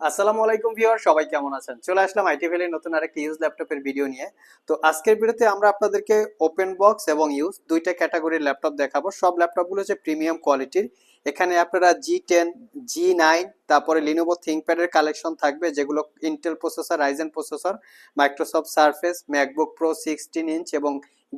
আসসালামু আলাইকুম ভিউয়ার, সবাই কেমন আছেন? চলে আসলাম আইটি ভ্যালির নতুন আরেকটি ইউজ ল্যাপটপের ভিডিও নিয়ে। তো আজকের ভিডিওতে আমরা আপনাদেরকে ওপেন বক্স এবং ইউজ দুইটা ক্যাটাগরির ল্যাপটপ দেখাবো। সব ল্যাপটপগুলো হচ্ছে প্রিমিয়াম কোয়ালিটির এখানে আপনারা জি টেন জি নাইন তারপরে লিনোভো থিঙ্কপ্যাডের কালেকশন থাকবে, যেগুলো Intel processor Ryzen processor Microsoft Surface MacBook Pro sixteen inch এবং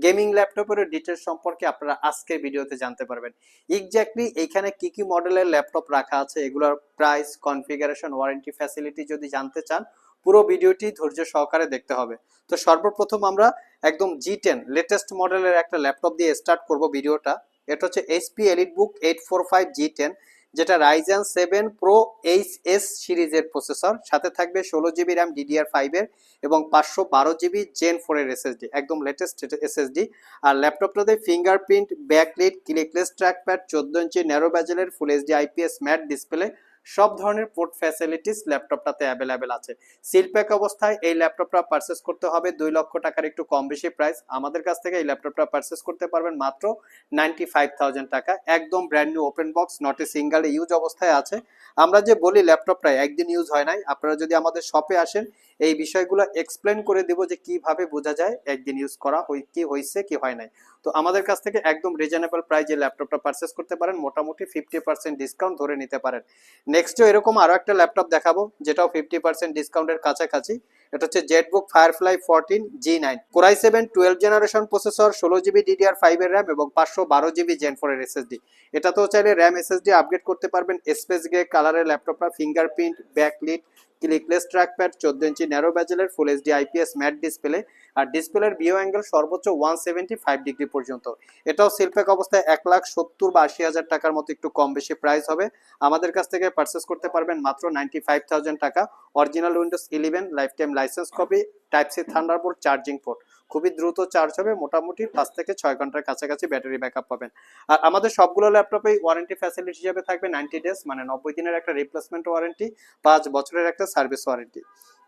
গেমিং ল্যাপটপের ডিটেলস সম্পর্কে আপনারা আজকের ভিডিওতে জানতে পারবেন। এক্স্যাক্টলি এইখানে কি কি মডেলের ল্যাপটপ রাখা আছে, এগুলোর প্রাইস কনফিগারেশন ওয়ারেন্টি ফ্যাসিলিটি যদি জানতে চান, পুরো ভিডিওটি ধৈর্য সহকারে দেখতে হবে। তো সর্বপ্রথম আমরা একদম জি টেন লেটেস্ট মডেলের একটা ল্যাপটপ দিয়ে স্টার্ট করব ভিডিওটা। এটা হচ্ছে HP Elite Book eight four five G ten যেটা Ryzen seven Pro H S সিরিজের প্রসেসর সাথে থাকবে ষোলো জিবি র্যাম ডিডিআর ফাইভের এবং পাঁচশো বারো জিবি জেন ফোরের এসএসডি একদম লেটেস্ট এসএসডি আর ল্যাপটপটাতে ফিঙ্গারপ্রিন্ট ব্যাকলিট ক্লিকলেস ট্র্যাকপ্যাড চোদ্দ ইঞ্চি narrow ব্যাজেলের full HD IPS matte display সব ধরনের পোর্ট ফ্যাসিলিটিস ল্যাপটপটাতে অ্যাভেলেবেল আছে। সিল প্যাক অবস্থায় এই ল্যাপটপটা পারচেস করতে হবে দুই লক্ষ টাকার একটু কম বেশি প্রাইস আমাদের কাছ থেকে এই ল্যাপটপটা পারচেস করতে পারবেন মাত্র নাইনটি ফাইভ টাকা। একদম brand new open box not a single use অবস্থায় আছে। আমরা যে বলি ল্যাপটপটা একদিন ইউজ হয় নাই। আপনারা যদি আমাদের শপে আসেন এই বিষয়গুলো এক্সপ্লেন করে দেব যে কীভাবে বোঝা যায়, একদিন ইউজ করা হই, কি হয়েছে কি হয় নাই। তো আমাদের কাছ থেকে একদম রিজনেবল প্রাইজে ল্যাপটপটা পারচেস করতে পারেন, মোটামুটি ফিফটি পার্সেন্ট ডিসকাউন্ট ধরে নিতে পারেন। নেক্সটও এরকম আরও একটা ল্যাপটপ দেখাবো, যেটাও ফিফটি পার্সেন্ট ডিসকাউন্টের কাছাকাছি। এটা হচ্ছে ZBook Firefly fourteen G nine core i seven twelve generation processor ষোলো জিবি ডিডিআর ফাইভ এর র্যাম এবং পাঁচশো বারো জিবি জেন ফোর এর এসএসডি এটা তো চাইলে র্যাম এসএসডি আপগ্রেড করতে পারবেন স্পেস গ্রে কালারের ল্যাপটপটা ফিঙ্গারপ্রিন্ট ব্যাকলিট ক্লিকলেস ট্র্যাকপ্যাড চোদ্দ ইঞ্চি narrow ব্যাজেলের full HD IPS matte display আর ডিসপ্লের ভিও অ্যাঙ্গেল সর্বোচ্চ ওয়ান সেভেন্টি ফাইভ ডিগ্রি পর্যন্ত। এটাও সিলপ্যাক অবস্থায় এক লাখ সত্তর বা আশি হাজার টাকার মতো একটু কম বেশি প্রাইস হবে। আমাদের কাছ থেকে পারচেস করতে পারবেন মাত্র নাইনটি ফাইভ থাউজেন্ড টাকা। Original Windows eleven life time license copy type C Thunderbolt charging port খুবই দ্রুত চার্জ হবে, মোটামুটি পাঁচ থেকে ছয় ঘণ্টার কাছাকাছি ব্যাটারি ব্যাকআপ পাবেন। আর আমাদের সবগুলো ল্যাপটপে ওয়ারেন্টি ফ্যাসিলিটি হিসেবে থাকবে নাইনটি ডেজ মানে নব্বই দিনের একটা রিপ্লেসমেন্ট ওয়ারেন্টি পাঁচ বছরের একটা সার্ভিস ওয়ারেন্টি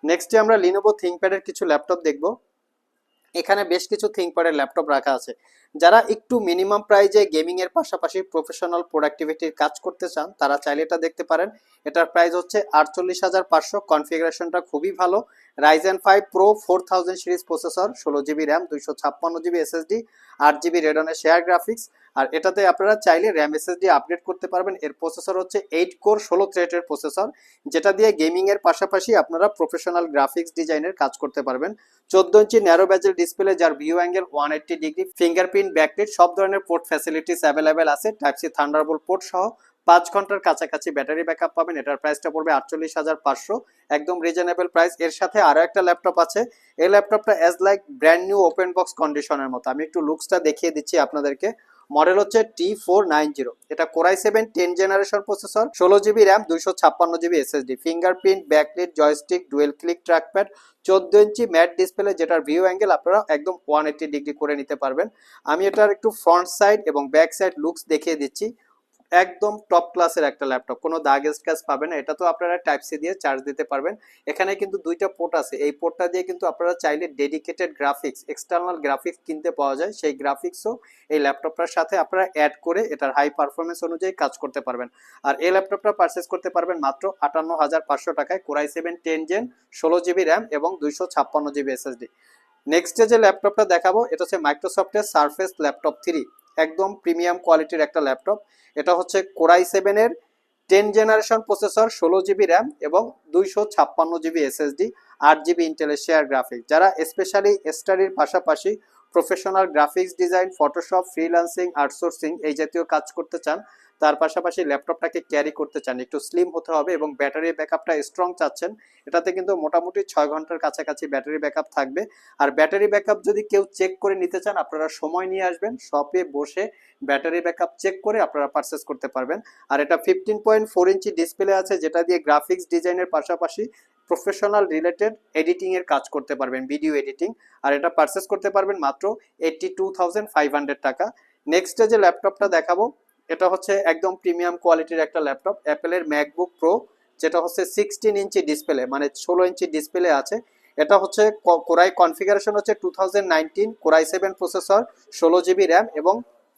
নেক্সটে আমরা লিনোভো থিঙ্কপ্যাডের কিছু ল্যাপটপ দেখব। এখানে বেশ কিছু থিঙ্কপ্যাডের ল্যাপটপ রাখা আছে। যারা একটু মিনিমাম প্রাইজে গেমিং এর পাশাপাশি প্রফেশনাল প্রোডাক্টিভিটির কাজ করতে চান, তারা চাইলে এটা দেখতে পারেন। এটার প্রাইস হচ্ছে আটচল্লিশ হাজার পাঁচশো। কনফিগারেশনটা খুবই ভালো। Ryzen five pro four thousand series processor ষোলো জিবি র্যাম দুইশো ছাপ্পান্ন জিবি এসএসডি আট জিবি রেডনের শেয়ার গ্রাফিক্স আর এটাতে আপনারা চাইলে র্যাম এসএসডি আপডেট করতে পারবেন। এর প্রসেসর হচ্ছে এইট কোর ষোলো থ্রেটের প্রসেসর যেটা দিয়ে গেমিং এর পাশাপাশি আপনারা প্রফেশনাল গ্রাফিক্স ডিজাইনের কাজ করতে পারবেন। চোদ্দ ইঞ্চি ন্যারো ব্যাজেল ডিসপ্লে যার view angle one eighty degree fingerprint backlit সব ধরনের পোর্ট ফ্যাসিলিটিস অ্যাভেলেবেল আছে। টাইপ সি থান্ডারবোল্ট পোর্ট সহ পাঁচ ঘণ্টার কাছাকাছি ব্যাটারি ব্যাকআপ পাবেন। এটার প্রাইসটা পড়বে আটচল্লিশ হাজার পাঁচশো। একদম রিজনেবল প্রাইস এর সাথে আরও একটা ল্যাপটপ আছে। এই ল্যাপটপটা as like brand new open box কন্ডিশনের মতো। আমি একটু লুকসটা দেখিয়ে দিচ্ছি আপনাদেরকে। মডেল হচ্ছে টি ফোর নাইন জিরো এটা core i seven ten generation processor ষোলো জিবি র্যাম দুইশো ছাপ্পান্ন GB SSD fingerprint backlit joystick dual click trackpad চোদ্দ ইঞ্চি ম্যাট ডিসপ্লে যেটার ভিউ অ্যাঙ্গেল আপনারা একদম ওয়ান এইটি ডিগ্রি করে নিতে পারবেন। আমি এটার একটু ফ্রন্ট সাইড এবং ব্যাক সাইড লুকস দেখিয়ে দিচ্ছি। একদম টপ ক্লাসের একটা ল্যাপটপ কোনো দাগ স্ক্র্যাচ পাবেন এটা তো আপনারা টাইপ সি দিয়ে চার্জ দিতে পারবেন। এখানে কিন্তু দুইটা পোর্ট আছে। এই পোর্টটা দিয়ে কিন্তু আপনারা চাইলে ডেডিকেটেড গ্রাফিক্স এক্সটার্নাল গ্রাফিক্স কিনতে পাওয়া যায়। সেই গ্রাফিক্সও এই ল্যাপটপটার সাথে আপনারা অ্যাড করে এটার হাই পারফরমেন্স অনুযায়ী কাজ করতে পারবেন। আর এই ল্যাপটপটা পারচেস করতে পারবেন মাত্র আটান্ন হাজার পাঁচশো টাকায় core i seven ten gen ষোলো জিবি র্যাম এবং দুইশো ছাপ্পান্ন জিবি এসএসডি নেক্সট যে ল্যাপটপটা দেখাবো, এটা হচ্ছে মাইক্রোসফটের সারফেস ল্যাপটপ থ্রি একদম প্রিমিয়াম কোয়ালিটির একটা ল্যাপটপ। এটা হচ্ছে কোরাই সেভেনের টেন জেনারেশন প্রসেসর, ষোলো জিবি র্যাম এবং দুইশো ছাপ্পান্ন জিবি এসএসডি, আট জিবি ইন্টেলের শেয়ার গ্রাফিক্স যারা স্পেশালি স্টাডির পাশাপাশি professional graphics design Photoshop freelancing outsourcing এই জাতীয় কাজ করতে চান তার পাশাপাশি ল্যাপটপটাকে ক্যারি করতে চান। একটু স্লিম হতে হবে এবং ব্যাটারি ব্যাকআপটা স্ট্রং চাচ্ছেন। এটাতে কিন্তু মোটামুটি ছয় ঘণ্টার কাছাকাছি ব্যাটারি ব্যাকআপ থাকবে। আর ব্যাটারি ব্যাকআপ যদি কেউ চেক করে নিতে চান, আপনারা সময় নিয়ে আসবেন। শপে বসে ব্যাটারি ব্যাকআপ চেক করে আপনারা পারচেস করতে পারবেন। আর এটা fifteen point four inch display আছে, যেটা দিয়ে গ্রাফিক্স ডিজাইনের পাশাপাশি প্রফেশনাল রিলেটেড এডিটিং এর কাজ করতে পারবেন ভিডিও এডিটিং আর এটা পারচেস করতে পারবেন মাত্র eighty two thousand five hundred টাকা নেক্সটে যে ল্যাপটপটা দেখাবো এটা হচ্ছে একদম প্রিমিয়াম কোয়ালিটির একটা ল্যাপটপ, অ্যাপেলের ম্যাকবুক প্রো, যেটা হচ্ছে সিক্সটিন ইঞ্চি ডিসপ্লে মানে ষোলো ইঞ্চি ডিসপ্লে আছে। এটা হচ্ছে কোরাই কনফিগারেশন হচ্ছে two thousand nineteen core i seven processor ষোলো জিবি র্যাম এবং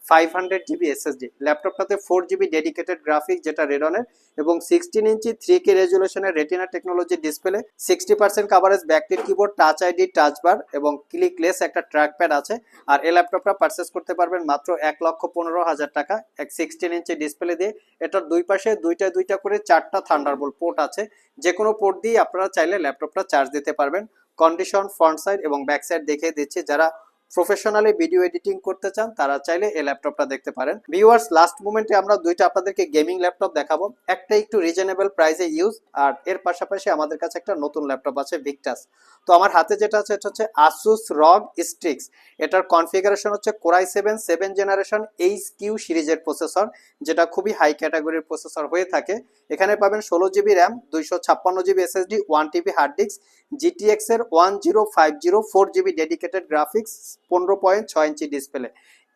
ফাইভ হান্ড্রেড জিবি এসএসডি ল্যাপটপটাতে ফোর জিবি ডেডিকেটেড গ্রাফিক যেটা রেডনের এবং sixteen inch three K রেজুলেশনের Retina technology display sixty percent coverage backlit keyboard touch ID touch bar এবং clickless একটা track pad আছে। আর এই ল্যাপটপটা পারচেস করতে পারবেন মাত্র এক লক্ষ পনেরো হাজার টাকা। এক সিক্সটিন ইঞ্চি ডিসপ্লে দিয়ে এটার দুই পাশে দুইটা দুইটা করে চারটা থান্ডারবোল্ট পোর্ট আছে। যে কোনো পোর্ট দিয়ে আপনারা চাইলে ল্যাপটপটা চার্জ দিতে পারবেন। কন্ডিশন ফ্রন্ট সাইড এবং ব্যাক সাইড দেখিয়ে দিচ্ছি। যারা প্রফেশনালি ভিডিও এডিটিং করতে চান, তারা চাইলে এই ল্যাপটপটা দেখতে পারেন। ভিউয়ার্স লাস্ট মোমেন্টে আমরা দুইটা আপনাদেরকে গেমিং ল্যাপটপ দেখাবো। একটা একটু রিজনেবল প্রাইসে ইউজ আর এর পাশাপাশি আমাদের কাছে একটা নতুন ল্যাপটপ আছে ভিক্টাস তো আমার হাতে যেটা আছে, এটা হচ্ছে আসুস রগ স্ট্রিক্স এটার কনফিগারেশন হচ্ছে core i seven seven generation H Q সিরিজের প্রসেসর যেটা খুবই হাই ক্যাটাগরির প্রসেসর হয়ে থাকে। এখানে পাবেন ষোলো জিবি র্যাম দুইশো ছাপ্পান্ন GB SSD one TB hard disk GTX এর one zero five zero four GB dedicated graphics পনেরো পয়েন্ট ছয় ইঞ্চি ডিসপ্লে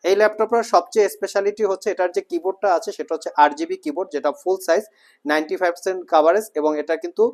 এই ল্যাপটপের সবচেয়ে স্পেশালিটি হচ্ছে এটার যে কিবোর্ডটা আছে, সেটা হচ্ছে আট জিবি কিবোর্ড যেটা full size ninety five percent coverage এবং এটা কিন্তু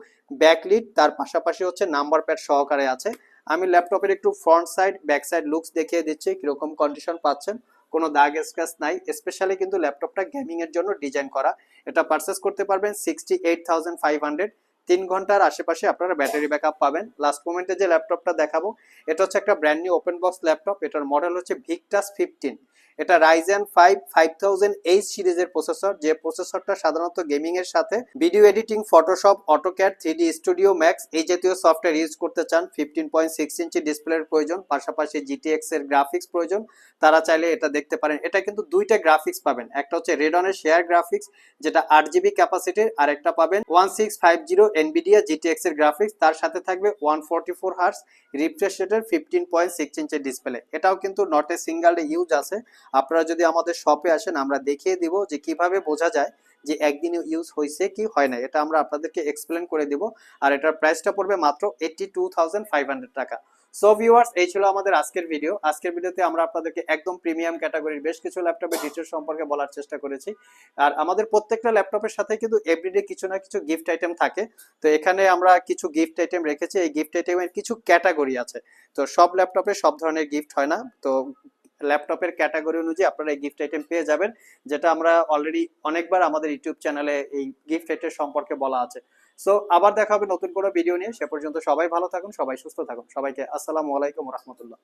ব্যাকলিট তার পাশাপাশি হচ্ছে নাম্বার প্যাড সহকারে আছে। আমি ল্যাপটপের একটু front side back side looks দেখিয়ে দিচ্ছি, কীরকম কন্ডিশন পাচ্ছেন। কোনো দাগ স্ক্র্যাচ নাই স্পেশালি কিন্তু ল্যাপটপটা গেমিং এর জন্য ডিজাইন করা। এটা পারচেস করতে পারবেন sixty eight thousand five hundred তিন ঘণ্টার আশেপাশে আপনারা ব্যাটারি ব্যাকআপ পাবেন। লাস্ট মোমেন্টে যে ল্যাপটপটা দেখাবো, এটা হচ্ছে একটা brand new open box laptop. এটার মডেল হচ্ছে ভিকটাস ফিফটিন এটা Ryzen five five thousand H সিরিজের প্রসেসর যে প্রসেসরটা সাধারণত গেমিং এর সাথে video editing Photoshop AutoCAD three D studio max এই জাতীয় সফটওয়্যার ইউজ করতে চান ফিফটিন পয়েন্ট সিক্স ইঞ্চি ডিসপ্লের প্রয়োজন, পাশাপাশি জিটিএক্স এর গ্রাফিক্স প্রয়োজন। তারা চাইলে এটা দেখতে পারেন। এটা কিন্তু দুইটা গ্রাফিক্স পাবেন। একটা হচ্ছে রেডনের শেয়ার গ্রাফিক্স যেটা আট জিবি ক্যাপাসিটির আর একটা পাবেন one six five zero Nvidia GTX এর গ্রাফিক্স তার সাথে থাকবে one forty four hertz refresh রেটের ফিফটিন পয়েন্ট সিক্স ইঞ্চের ডিসপ্লে এটাও কিন্তু নট এ সিঙ্গেল ইউজ আছে। আপনারা যদি আমাদের শপে আসেন, আমরা দেখিয়ে দিব যে কীভাবে বোঝা যায় যে একদিন ইউজ হয়েছে কি হয় না এটা আমরা আপনাদেরকে এক্সপ্লেন করে দিব। আর এটার প্রাইসটা পড়বে মাত্র এইটটি টাকা। সো ভিউয়ার্স এই ছিল আমাদের আজকের ভিডিও আজকের ভিডিওতে আমরা আপনাদেরকে একদম প্রিমিয়াম ক্যাটাগরির বেশ কিছু ল্যাপটপের ডিটেলস সম্পর্কে বলার চেষ্টা করেছি। আর আমাদের প্রত্যেকটা ল্যাপটপের সাথে কিন্তু এভরিডে কিছু না কিছু গিফট আইটেম থাকে। তো এখানে আমরা কিছু গিফট আইটেম রেখেছি। এই গিফট আইটেমের কিছু ক্যাটাগরি আছে। তো সব ল্যাপটপে সব ধরনের গিফট হয় না। তো ল্যাপটপের ক্যাটাগরি অনুযায়ী আপনারা এই গিফট আইটেম পেয়ে যাবেন, যেটা আমরা অলরেডি অনেকবার আমাদের ইউটিউব চ্যানেলে এই গিফট আইটেম সম্পর্কে বলা আছে। সো আবার দেখা হবে নতুন কোনো ভিডিও নিয়ে। সে পর্যন্ত সবাই ভালো থাকুন, সবাই সুস্থ থাকুন। সবাইকে আসসালামু আলাইকুম রহমতুল্লাহ।